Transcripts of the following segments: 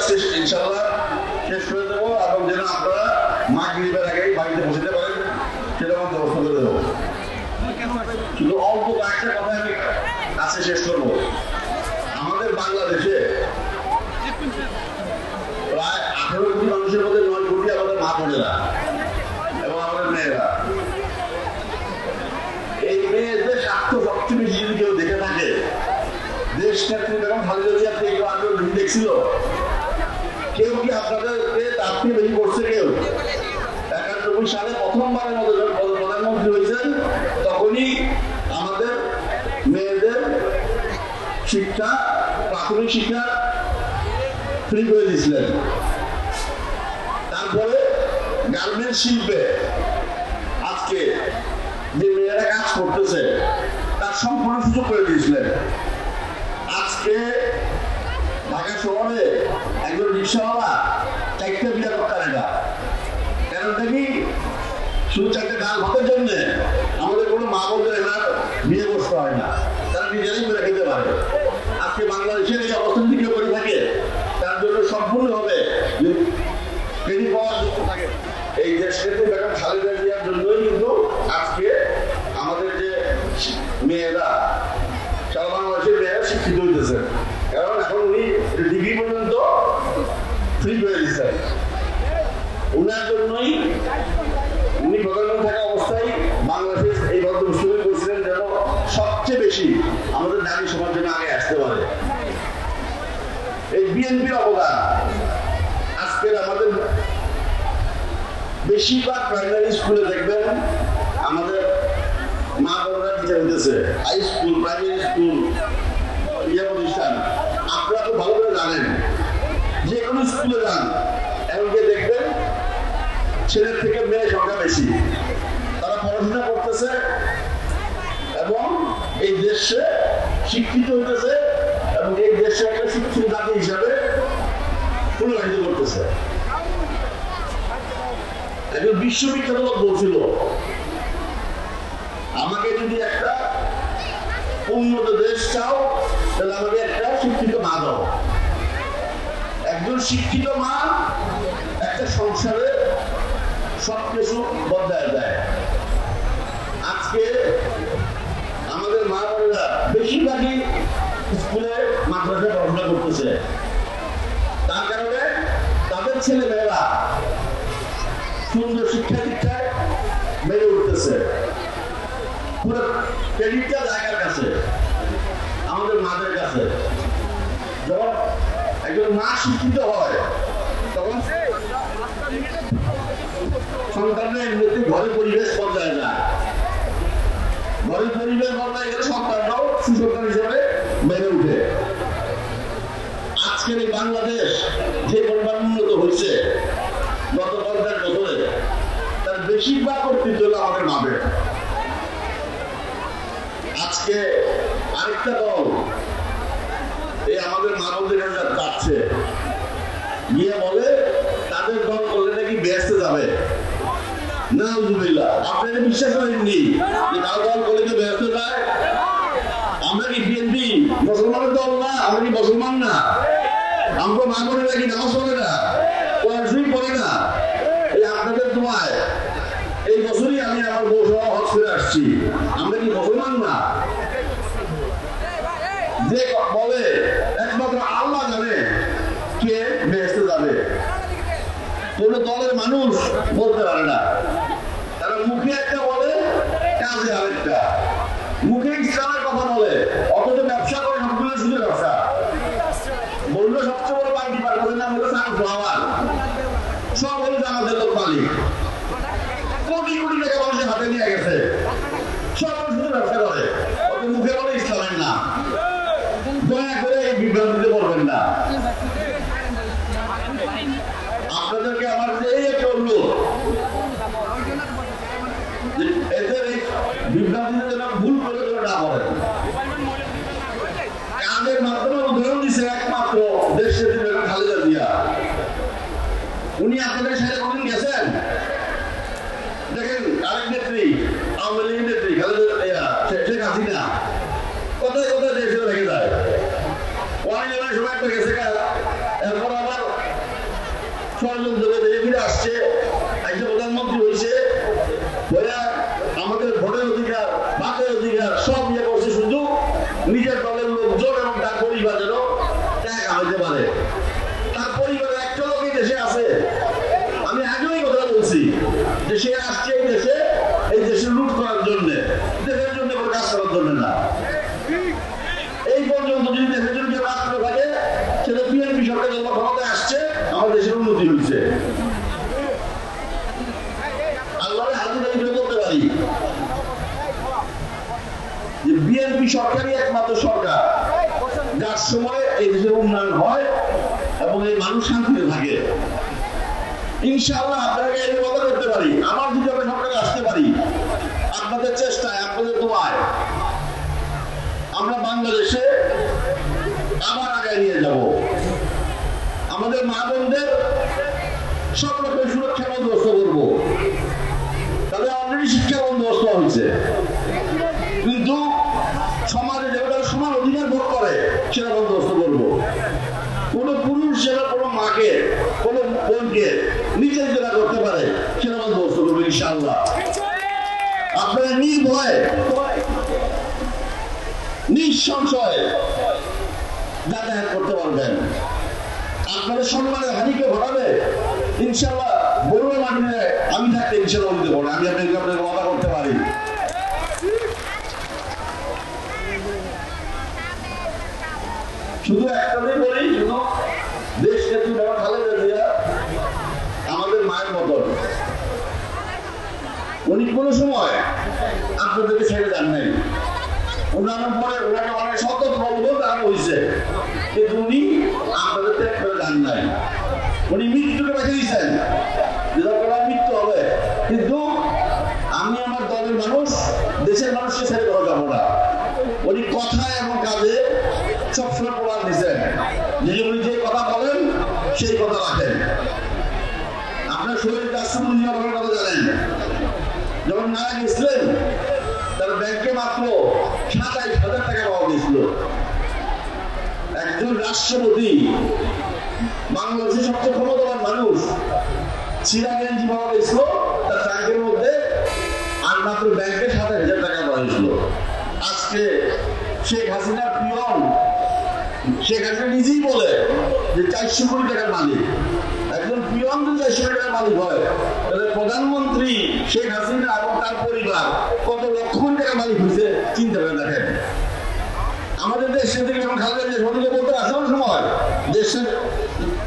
আছে ইনশাল্লাহ শেষ করে দেবো। এবং যেন আপনারা মা গরিবের আগেই বাড়িতে বসতে পারেন আমার ব্যবস্থা করে দেবো। শুধু অল্প কয়েকটা কথা আমি কাছে শেষ করব। আমাদের বাংলাদেশে প্রায় আঠারো কোটি মানুষের মধ্যে নয় কোটি আমাদের মা বোনেরা এবং আমাদের মেয়েরা। এই মেয়েদের স্বার্থ সবচেয়ে বেশি যদি কেউ দেখে থাকে, দেশ নেত্রী বেগম খালেদা জিয়া কেউ আগে দেখছিল? কেউ কি আপনাদেরকে তার থেকে বেশি করছে কেউ? একানব্বই সালে প্রথমবারের মতো প্রধানমন্ত্রী হয়েছেন, তখনই আমাদের মেয়েদের শিক্ষা, প্রাথমিক শিক্ষা ফ্রি করে দিয়েছিলেন। তারপরে গার্মেন্টস শিল্পে আজকে যে মেয়েরা কাজ করতেছে, তার সম্পূর্ণ সুযোগ করে দিয়েছিলেন। আজকে ঢাকা শহরে একজন রিক্সাওয়ালা চারটে বিয়ে করতে না। কারণটা শুধু চারটে ডাল ভাতের জন্য। আমাদের কোনো মা বোনদের এবার বিয়ে বসতে হয় না। তারা নিজেরাই করে খেতে পারে। আজকে বাংলাদেশের এই অবস্থা যদি কেউ করে থাকে তার জন্য সম্পূর্ণ হবে ক্রেডিট পাওয়ার যুক্ত থাকে এই দেশটাতে বেগম খালেদা জিয়ার জন্যই কিন্তু আজকে আমাদের যে মেয়েরা সারা বাংলাদেশের মেয়েরা শিক্ষিত হইতেছে কারণ এখন উনি ডিগ্রি পর্যন্ত ফ্রি করে দিচ্ছেন উনার জন্যই উনি প্রধানমন্ত্রী থাকা অবস্থায় বাংলাদেশ এই ভদ্র মুসলিম করেছিলেন যেন সবচেয়ে বেশি আমাদের নারী সমাজ যেন আগে আসতে পারে এই বিএনপির অবদান আজকের আমাদের বেশিরভাগ প্রাইমারি স্কুলে দেখবেন আমাদের মা বোনরা টিচার হইতেছে। হাই স্কুল প্রাইমারি স্কুল ইয়ে প্রতিষ্ঠান। আপনারা তো ভালো করে জানেন। যে কোনো স্কুলে যান। এমনকি দেখবেন ছেলের থেকে মেয়ে সংখ্যা বেশি। তারা পড়াশোনা করতেছে এবং এই দেশে শিক্ষিত হইতেছে এবং এই দেশে একটা শিক্ষিত জাতি হিসাবে পুনরাহিত করতেছে। একজন বিশ্ববিখ্যাত বলছিল। আমাকে যদি একটা উন্নত দেশ চাও, তাহলে আমাকে একটা শিক্ষিত মা দাও। একজন শিক্ষিত মা একটা সংসারে সব বদলায় দেয়। আজকে আমাদের মা বোনেরা বেশিরভাগই স্কুলে মাদ্রাসায় পড়াশোনা করতেছে। তার কারণে তাদের ছেলে মেয়েরা সুন্দর শিক্ষা দীক্ষায় বেড়ে উঠতেছে। পুরো ক্রেডিটটা জায়গার কাছে, আমাদের মাদের কাছে। যখন একজন মা শিক্ষিত হয়, তখন সন্তানের এমনিতে ঘরে পরিবেশ বদলায় যায় ঘরের পরিবেশ বদলায় গেলে সন্তানরাও সুসন্তান হিসেবে বেড়ে উঠে। আজকের এই বাংলাদেশ যে পরিমাণ উন্নত হয়েছে বেশিরভাগ কর্তৃত্ব আমাদের মাপের আজকে আরেকটা দল, এই আমাদের মা বোনদের যাচ্ছে গিয়ে বলে, তাদের দল করলে নাকি ব্যস্ত যাবে। আপনি এটা বিশ্বাস করেননি যে দল দল করে যে ব্যস্ত যায়? আমরা কি বিএনপি মুসলমানের দল না? আমরা কি মুসলমান না? আমরা মা করে নাকি নামাজ পড়ে না? পড়ে না? এই আপনাদের তোমায় এই বছরই আমি আমার করে আসছি। আমরা কি মুসলমান না? যে বলে, একমাত্র আল্লাহ জানে কে বেহেস্তে যাবে। কোন দলের মানুষ বলতে পারে না তারা মুখে একটা বলে কাজে আরেকটা মুখে ইসলামের কথা বলে অথচ ব্যবসা করে সবগুলো শুধু ব্যবসা বলল সবচেয়ে বড় পার্টি পারবে নাম হলো সানফ্লাওয়ার সব হলো জামাতের লোক মালিক কোটি কোটি টাকা মানুষের হাতে নিয়ে গেছে সব শুধু ব্যবসা করে ওকে মুখে বলে ইসলামের নাম দয়া করে এই বিভ্রান্তিতে পড়বেন না আপনাদেরকে আমার এই একটা অনুরোধ যে এদের এই বিভ্রান্তিতে ভুল করে যেন না দিচ্ছে একমাত্র দেশের উনি আপনাদের সাথে নেত্রী নেত্রী, খালেদা জিয়া কোথায় কোথায় দেশে একটা গেছে এরপর আবার ষড়যন্ত্র করে ফিরে আসছে। একজন প্রধানমন্ত্রী হয়েছে। ওরা আমাদের ভোটের অধিকার ভাতের অধিকার সব ইয়ে করছে শুধু নিজের দলের লোকজন এবং তার পরিবার যেন ত্যাগ হইতে পারে তার পরিবারের একটা লোকই দেশে আছে আমি আগেও এই কথা বলছি যে সে আসছে এই দেশে এই দেশে লুট করার জন্য দেশের জন্য কোনো কাজ করার জন্য না এই পর্যন্ত যদি দেশের জন্য কেউ কাজ করে থাকে সেটা বিএনপি সরকার যখন ক্ষমতায় আসছে আমার দেশের উন্নতি হয়েছে আল্লাহর হাতে আমি করে বলতে পারি যে বিএনপি সরকারই একমাত্র সরকার। যার সময় এই দেশের উন্নয়ন হয় এবং এই মানুষ শান্তিতে থাকে। ইনশাআল্লাহ আপনাকে এই কথা করতে পারি। আমার যদি আমি সরকারে আসতে পারি, আপনাদের চেষ্টায়, আপনাদের দোয়ায়, আমরা বাংলাদেশে আবার আগায় নিয়ে যাব। আমাদের মা বোনদের সব রকম সুরক্ষা বন্দোবস্ত করব। তাদের অলরেডি শিক্ষা বন্দোবস্ত হয়েছে। সেটা বন্দোবস্ত করব কোন পুরুষ যেন কোনো মাকে, কোনো বোনকে নিজের যেটা করতে পারে, সেটা বন্দোবস্ত করব ইনশাআল্লাহ। আপনারা নির্ভয়ে, নিঃসংশয়ে যাতায়াত করতে পারবেন। আপনাদের সম্মানের হানিকে ঘটাবে। ইনশাল্লাহ বড়ুয়া মাটিতে আমি থাকতে ইনশাল্লাহ দিতে পারি আমি আপনাকে আপনাকে কথা করতে পারি। শুধু একটাই বলি শুধু দেশ নেত্রী জিয়া আমাদের মায়ের মতন উনি কোনো সময় আপনাদেরকে ছেড়ে যান নাই। কিন্তু উনি নাই। উনি মৃত্যু হবে। কিন্তু আমি আমার দলের মানুষ, দেশের মানুষকে ছেড়ে দেওয়া যাব না। উনি কথায় এবং কাজে সবসময় প্রমাণ দিচ্ছেন যে কথা বলেন, সেই কথা রাখেন। আপনার শরীর রাষ্ট্রপতি জিয়াউর কথা জানেন। যখন মারা গেছিলেন তার ব্যাংকে মাত্র সাতাইশ হাজার টাকা পাওয়া গেছিল একজন রাষ্ট্রপতি, বাংলাদেশের সবচেয়ে ক্ষমতাবান মানুষ, চিরাগেঞ্জি পাওয়া গেছিল তার ব্যাংকের মধ্যে আর মাত্র ব্যাংকে সাতাইশ হাজার টাকা পাওয়া গেছিল আজকে শেখ হাসিনার পিয়ন শেখ হাসিনা নিজেই বলে যে চারশো কোটি টাকার মালিক। একজন পিয়ন যদি চারশো কোটি টাকার মালিক হয়। তাহলে প্রধানমন্ত্রী শেখ হাসিনা এবং তার পরিবার কত লক্ষ কোটি টাকার মালিক হয়েছে, চিন্তা করে দেখেন। আমাদের দেশ থেকে যখন খালেদা জিয়া সঠিক বলতে আসে ওই সময় দেশের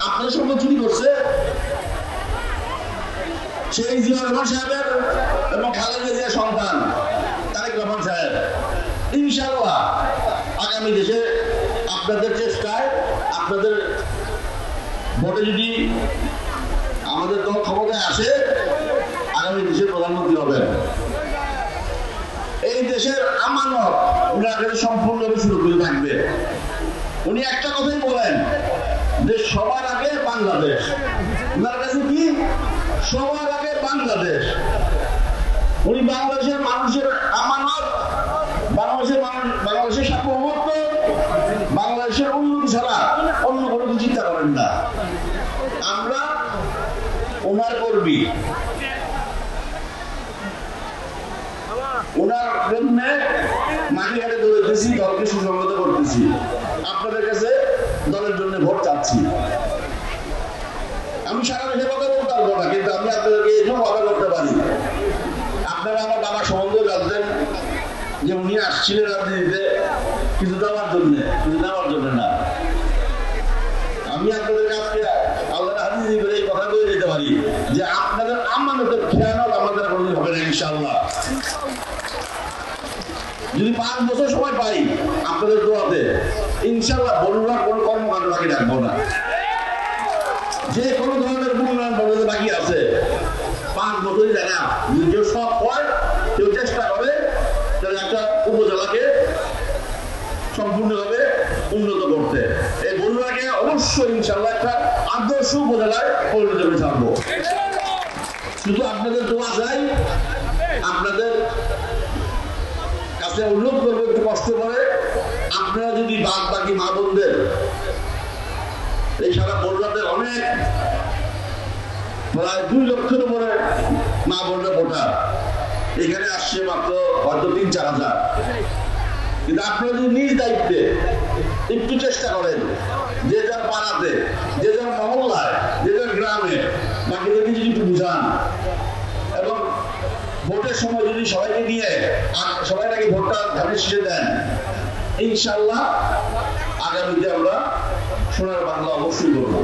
আপনাদের সম্পদ চুরি করছে। সেই জিয়া রহমান সাহেবের এবং খালেদা জিয়ার সন্তান তারেক রহমান সাহেব। ইনশাআল্লাহ আগামী দেশে আপনাদের চেষ্টায় আপনাদের ভোটে যদি আমাদের দল ক্ষমতায় আসে, আগামী দেশের প্রধানমন্ত্রী হবেন। এই দেশের আমানত উনার কাছে সম্পূর্ণভাবে সুরক্ষিত থাকবে। উনি একটা কথাই বলেন যে, সবার আগে বাংলাদেশ। উনার কাছে কি? সবার আগে বাংলাদেশ। উনি বাংলাদেশের মানুষের আমানত বাংলাদেশের মানুষ বাংলাদেশের সার্বভৌমত্ব বাংলাদেশের উন্নতি ছাড়া অন্য কোনো কিছু চিন্তা করেন না আমরা ওনার কর্মী ওনার জন্য মাটি ঘাটে দৌড়েতেছি দলকে সুসংগত করতেছি। আপনাদের কাছে দলের জন্য ভোট চাচ্ছি। আমি সারা দেশে কথা বলতে পারব না, কিন্তু আমি আপনাদেরকে এখন কথা করতে পারি। আপনারা আমার বাবা সম্বন্ধে জানতেন যে উনি আসছিলেন রাজনীতিতে, কিন্তু তো জন্য কিছু দেওয়ার জন্য না আমি আপনাদের কাছে আল্লাহ হাদিস করে এই কথা বলে দিতে পারি যে আপনাদের আমানতের খেয়ানত আমাদের কোনোদিন হবে না ইনশাআল্লাহ যদি পাঁচ বছর সময় পাই আপনাদের দোয়াতে ইনশাআল্লাহ বলুরা কোন কর্মকাণ্ড বাকি রাখব না। যে কোনো ধরনের উন্নয়ন বলতে বাকি আছে। পাঁচ বছরই দেখা যদি কেউ সব হয় কেউ চেষ্টা করে, তাহলে একটা উপজেলাকে সম্পূর্ণভাবে উন্নত করতে। এই বন্ধুরাকে অবশ্যই ইনশাল্লাহ একটা আদর্শ উপজেলায় পরিণত করে থাকব শুধু আপনাদের দোয়া চাই। আপনাদের কাছে অনুরোধ করব, একটু কষ্ট করে আপনারা যদি বাদ বাকি মা বোনদের এই সারা বন্যাতে অনেক প্রায় দুই লক্ষের উপরে মা বোনরা ভোটার। এখানে আসছে মাত্র হয়তো তিন চার হাজার। কিন্তু আপনারা যদি নিজ দায়িত্বে একটু চেষ্টা করেন, যে যার পাড়াতে, যে যার মহল্লায়, যে যার গ্রামে বাকিদেরকে যদি একটু বুঝান। এবং ভোটের সময় যদি সবাইকে নিয়ে সবাই নাকি ভোটটা ধানের শীষে দেন ইনশাল্লাহ আগামীতে আমরা সোনার বাংলা অবশ্যই করব